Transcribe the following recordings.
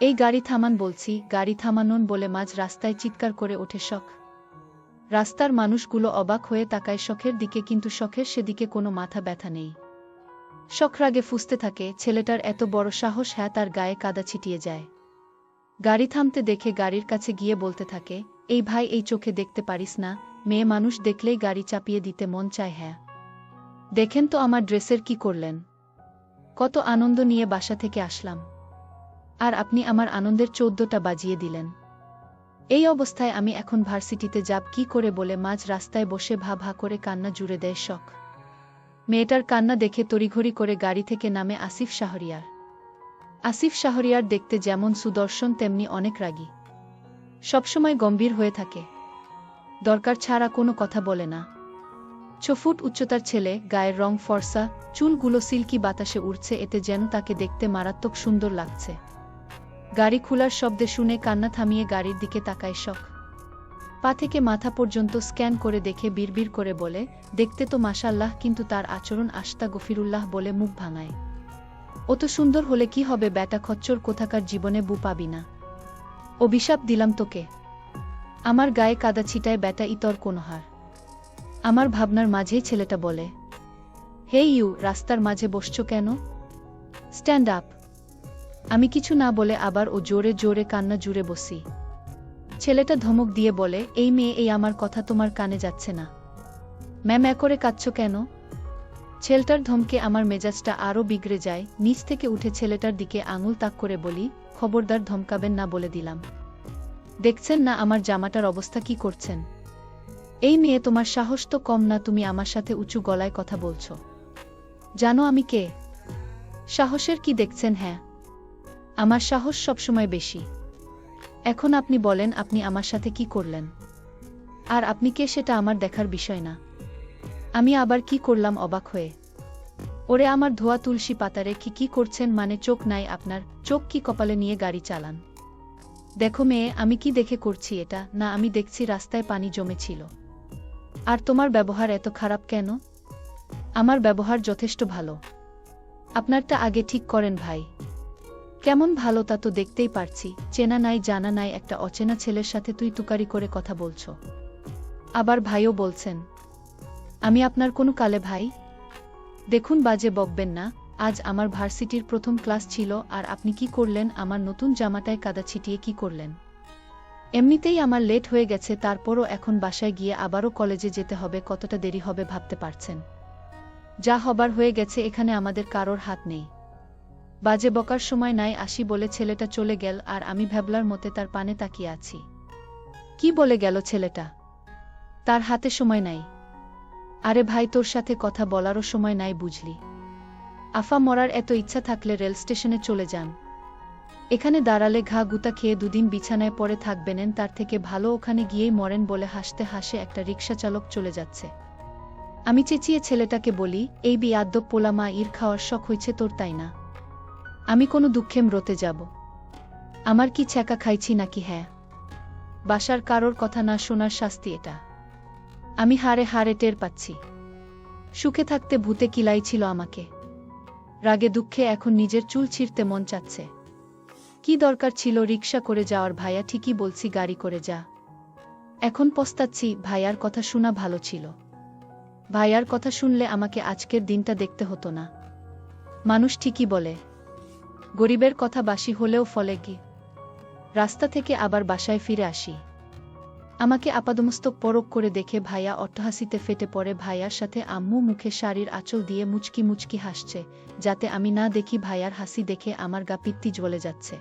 এই গাড়ি থামান বলছি, গাড়ি থামানোন বলে মাঝ রাস্তায় চিৎকার করে ওঠে শখ। রাস্তার মানুষগুলো অবাক হয়ে তাকায় শখের দিকে কিন্তু শখের সেদিকে কোনো মাথা ব্যথা নেই। শখ রাগে ফুসতে থাকে, ছেলেটার এত বড় সাহস হ্যাঁ তার গায়ে কাদা ছিটিয়ে যায়। গাড়ি থামতে দেখে গাড়ির কাছে গিয়ে বলতে থাকে, এই ভাই, এই চোখে দেখতে পারিস না, মেয়ে মানুষ দেখলেই গাড়ি চাপিয়ে দিতে মন চায় হ্যাঁ। দেখেন তো আমার ড্রেসের কি করলেন। কত আনন্দ নিয়ে বাসা থেকে আসলাম। আর আপনি আমার আনন্দের চৌদ্দটা বাজিয়ে দিলেন। এই অবস্থায় আমি এখন ভার্সিটিতে যাব কি করে বলে মাঝ রাস্তায় বসে ভা ভা করে কান্না জুড়ে দেয় শখ। মেয়েটার কান্না দেখে তড়িঘড়ি করে গাড়ি থেকে নামে আসিফ শাহরিয়ার। আসিফ শাহরিয়ার দেখতে যেমন সুদর্শন, তেমনি অনেক রাগী। সবসময় গম্ভীর হয়ে থাকে। দরকার ছাড়া কোনো কথা বলে না। ছ ফুট উচ্চতার ছেলে, গায়ের রং ফর্সা, চুলগুলো সিল্কি বাতাসে উড়ছে, এতে যেন তাকে দেখতে মারাত্মক সুন্দর লাগছে। গাড়ি খোলার শব্দে শুনে কান্না থামিয়ে গাড়ির দিকে তাকায় শখ। পা থেকে মাথা পর্যন্ত স্ক্যান করে দেখে বিড়বিড় করে বলে, দেখতে তো মাশাল্লাহ কিন্তু তার আচরণ আস্তা গফিরুল্লাহ বলে মুখ ভাঙায়। অত সুন্দর হলে কি হবে ব্যাটা, খচ্চর কোথাকার জীবনে বু পাবি না। অভিশাপ দিলাম তোকে। আমার গায়ে কাদা ছিটায় ব্যাটা ইতর কোনো হার আমার ভাবনার মাঝেই ছেলেটা বলে হে ইউ, রাস্তার মাঝে বসছো কেন? স্ট্যান্ড আপ আমি কিছু না বলে আবার ও জোরে জোরে কান্না জুড়ে বসি। ছেলেটা ধমক দিয়ে বলে, এই মেয়ে, এই আমার কথা তোমার কানে যাচ্ছে না। ম্যাম, এ করে কাঁদছ কেন? ছেলেটার ধমকে আমার মেজাজটা আরও বিগড়ে যায়। নিচ থেকে উঠে ছেলেটার দিকে আঙুল তাক করে বলি, খবরদার, ধমকাবেন না, বলে দিলাম। দেখছেন না আমার জামাটার অবস্থা, কি করছেন? এই মেয়ে, তোমার সাহস তো কম না, তুমি আমার সাথে উঁচু গলায় কথা বলছো। জানো আমি কে? সাহসের কি দেখছেন হ্যাঁ। আমার সাহস সবসময় বেশি। এখন আপনি বলেন, আপনি আমার সাথে কি করলেন? আর আপনি কে সেটা আমার দেখার বিষয় না। আমি আবার কি করলাম অবাক হয়ে। ওরে আমার ধোয়া তুলসী পাতারে কি কি করছেন মানে চোখ নাই আপনার, চোখ কি কপালে নিয়ে গাড়ি চালান? দেখো মেয়ে, আমি কি দেখে করছি এটা? না, আমি দেখছি রাস্তায় পানি জমেছিল। আর তোমার ব্যবহার এত খারাপ কেন? আমার ব্যবহার যথেষ্ট ভালো। আপনারটা আগে ঠিক করেন ভাই। কেমন ভালো তা তো দেখতেই পারছি, চেনা নাই, জানা নাই, একটা অচেনা ছেলের সাথে তুই তুকারি করে কথা বলছো। আবার ভাইও বলছেন, আমি আপনার কোনো কালে ভাই? দেখুন বাজে বকবেন না, আজ আমার ভার্সিটির প্রথম ক্লাস ছিল, আর আপনি কি করলেন, আমার নতুন জামাটায় কাদা ছিটিয়ে কি করলেন? এমনিতেই আমার লেট হয়ে গেছে, তারপরও এখন বাসায় গিয়ে আবারও কলেজে যেতে হবে, কতটা দেরি হবে ভাবতে পারছেন। যা হবার হয়ে গেছে, এখানে আমাদের কারোর হাত নেই। বাজে বকার সময় নাই আসি বলে ছেলেটা চলে গেল আর আমি ভ্যাবলার মতে তার পানে তাকিয়ে আছি। কি বলে গেল ছেলেটা? তার হাতে সময় নাই। আরে ভাই, তোর সাথে কথা বলারও সময় নাই বুঝলি। আফা মরার এত ইচ্ছা থাকলে রেল স্টেশনে চলে যান। এখানে দাঁড়ালে ঘা গুতা খেয়ে দুদিন বিছানায় পড়ে থাকবেনেন, তার থেকে ভালো ওখানে গিয়েই মরেন বলে হাসতে হাসে একটা রিক্সা চালক চলে যাচ্ছে। আমি চেঁচিয়ে ছেলেটাকে বলি, এই বি আদ্য পোলামা, ইর খাওয়ার শখ হয়েছে তোর তাই না? আমি কোনো দুঃখে মরতে যাব। আমার কি ছ্যাঁকা খাইছি নাকি হ্যাঁ? বাসার কারোর কথা না শোনার শাস্তি এটা। আমি হারে হারে টের পাচ্ছি। সুখে থাকতে ভূতে কিলাইছিল আমাকে। রাগে দুঃখে এখন নিজের চুল ছিঁড়তে মন চাচ্ছে। কি দরকার ছিল রিক্সা করে যাওয়ার ভাইয়া ঠিকই বলছি গাড়ি করে যা। এখন পস্তাচ্ছি, ভাইয়ার কথা শোনা ভালো ছিল। ভাইয়ার কথা শুনলে আমাকে আজকের দিনটা দেখতে হতো না। মানুষ ঠিকই বলে গরিবের কথা বাসি হলেও ফলে কি? রাস্তা থেকে আবার বাসায় ফিরে আসি। আমাকে আপাদমস্তক পরক করে দেখে ভাইয়া অট্টহাসিতে ফেটে পড়ে ভাইয়ার সাথে আম্মু মুখে শাড়ির আঁচল দিয়ে মুচকি মুচকি হাসছে, যাতে আমি না দেখি ভাইয়ার হাসি দেখে আমার গা পিত্তি জ্বলে যাচ্ছে।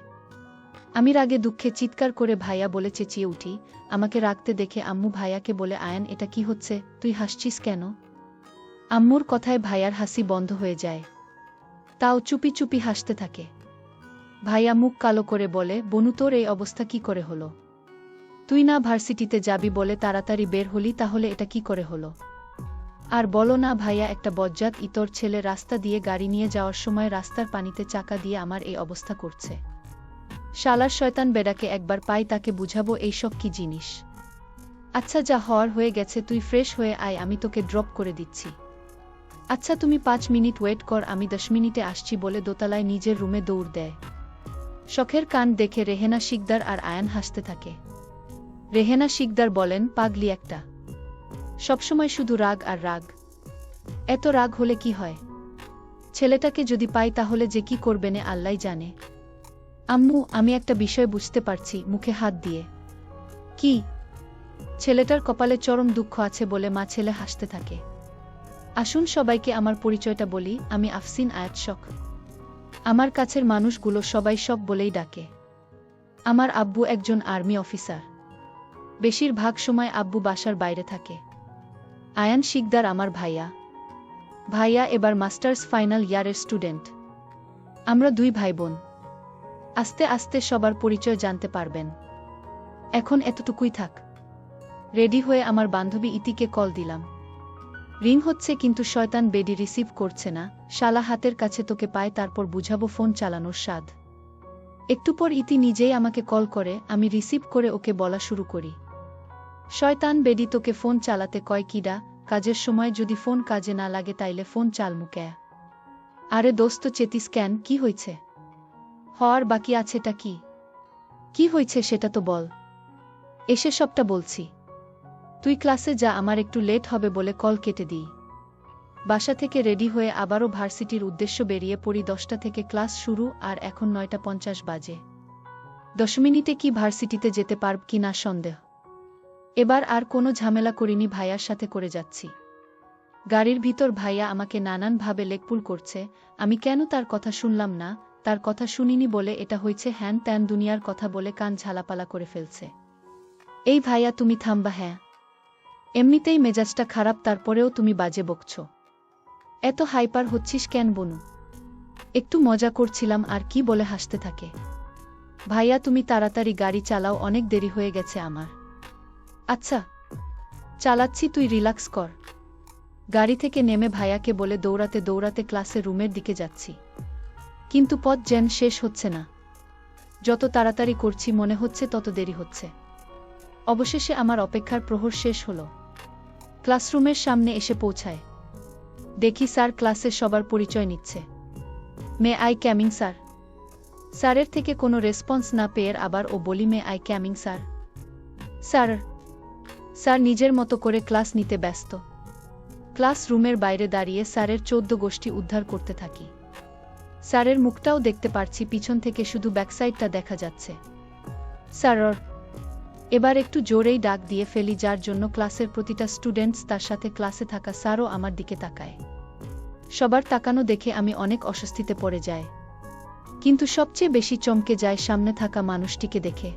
আমি রাগে দুঃখে চিৎকার করে ভাইয়া বলে চেঁচিয়ে উঠি, আমাকে রাখতে দেখে আম্মু ভাইয়াকে বলে, আয়ান, এটা কি হচ্ছে? তুই হাসছিস কেন? আম্মুর কথায় ভাইয়ার হাসি বন্ধ হয়ে যায়। তাও চুপি চুপি হাসতে থাকে। ভাইয়া মুখ কালো করে বলে, বনু, তোর এই অবস্থা কি করে হলো? তুই না ভার্সিটিতে যাবি বলে তাড়াতাড়ি বের হলি, তাহলে এটা কি করে হলো? আর বলো না ভাইয়া, একটা বজ্জাত ইতর ছেলে রাস্তা দিয়ে গাড়ি নিয়ে যাওয়ার সময় রাস্তার পানিতে চাকা দিয়ে আমার এই অবস্থা করছে। শালার শয়তান বেড়াকে একবার পাই, তাকে বুঝাবো এইসব কি জিনিস? আচ্ছা যা হওয়ার হয়ে গেছে, তুই ফ্রেশ হয়ে আয়, আমি তোকে ড্রপ করে দিচ্ছি। আচ্ছা তুমি পাঁচ মিনিট ওয়েট কর, আমি দশ মিনিটে আসছি বলে দোতলায় নিজের রুমে দৌড় দেয়। শখের কান দেখে রেহেনা শিকদার আর আয়ান হাসতে থাকে। রেহেনা শিকদার বলেন, পাগলি একটা। সবসময় শুধু রাগ আর রাগ। এত রাগ হলে কি হয়? ছেলেটাকে যদি পাই তাহলে যে কি করবেনে আল্লাহ জানে। আম্মু, আমি একটা বিষয় বুঝতে পারছি, মুখে হাত দিয়ে। কি? ছেলেটার কপালে চরম দুঃখ আছে বলে মা ছেলে হাসতে থাকে। আসুন সবাইকে আমার পরিচয়টা বলি, আমি আফসিন আয়াত শখ। আমার কাছের মানুষগুলো সবাই সব বলেই ডাকে। আমার আব্বু একজন আর্মি অফিসার। বেশিরভাগ সময় আব্বু বাসার বাইরে থাকে। আয়ান শিকদার আমার ভাইয়া। ভাইয়া এবার মাস্টার্স ফাইনাল ইয়ারের স্টুডেন্ট। আমরা দুই ভাই বোন আস্তে আস্তে সবার পরিচয় জানতে পারবেন। এখন এতটুকুই থাক। রেডি হয়ে আমার বান্ধবী ইতিকে কল দিলাম। রিং হচ্ছে কিন্তু শয়তান বেডি রিসিভ করছে না, শালা হাতের কাছে তোকে পায় তারপর বুঝাবো ফোন চালানোর স্বাদ। একটু পর ইতি নিজেই আমাকে কল করে, আমি রিসিভ করে ওকে বলা শুরু করি। শয়তান বেডি তোকে ফোন চালাতে কয়, কিডা, কাজের সময় যদি ফোন কাজে না লাগে তাইলে ফোন চালমুকে আরে দোস্ত চেতিস কেন, কি হয়েছে হওয়ার বাকি আছেটা কি? কি হয়েছে সেটা তো বল। এসে সবটা বলছি। তুই ক্লাসে যা, আমার একটু লেট হবে বলে কল কেটে দিই। বাসা থেকে রেডি হয়ে আবারও ভার্সিটির উদ্দেশ্য বেরিয়ে পড়ি দশটা থেকে ক্লাস শুরু আর এখন নয়টা পঞ্চাশ বাজে। দশ মিনিটে কি ভার্সিটিতে যেতে পারব কি না সন্দেহ। এবার আর কোনো ঝামেলা করিনি ভাইয়ার সাথে করে যাচ্ছি। গাড়ির ভিতর ভাইয়া আমাকে নানানভাবে লেকপুল করছে, আমি কেন তার কথা শুনলাম না, তার কথা শুনিনি বলে এটা হয়েছে হ্যান ত্যান দুনিয়ার কথা বলে কান ঝালাপালা করে ফেলছে। এই ভাইয়া তুমি থামবা হ্যাঁ। এমনিতেই মেজাজটা খারাপ, তারপরেও তুমি বাজে বকছ। এত হাইপার হচ্ছিস কেন বনু? একটু মজা করছিলাম, আর কি বলে হাসতে থাকে। ভাইয়া, তুমি তাড়াতাড়ি গাড়ি চালাও, অনেক দেরি হয়ে গেছে আমার। আচ্ছা চালাচ্ছি, তুই রিল্যাক্স কর। গাড়ি থেকে নেমে ভাইয়াকে বলে দৌড়াতে দৌড়াতে ক্লাসে রুমের দিকে যাচ্ছি। কিন্তু পথ যেন শেষ হচ্ছে না। যত তাড়াতাড়ি করছি, মনে হচ্ছে তত দেরি হচ্ছে। অবশেষে আমার অপেক্ষার প্রহর শেষ হল। ক্লাসরুমের সামনে এসে পৌঁছায়। দেখি স্যার ক্লাসে সবার পরিচয় নিচ্ছে। May I coming sir. স্যারের থেকে কোনো রেসপন্স না পেয়ে আবার ও বলি, may I coming sir. Sir sir নিজের মতো করে ক্লাস নিতে ব্যস্ত। ক্লাসরুমের বাইরে দাঁড়িয়ে স্যারের চোদ্দ গোষ্ঠী উদ্ধার করতে থাকি। স্যারের মুখটাও দেখতে পারছি, পিছন থেকে শুধু ব্যাকসাইডটা দেখা যাচ্ছে। স্যার এবার একটু জোরেই ডাক দিয়ে ফেলি, যার জন্য ক্লাসের প্রতিটা স্টুডেন্টস তার সাথে ক্লাসে থাকা স্যারও আমার দিকে তাকায়। সবার তাকানো দেখে আমি অনেক অস্বস্তিতে পড়ে যায় কিন্তু সবচেয়ে বেশি চমকে যায় সামনে থাকা মানুষটিকে দেখে।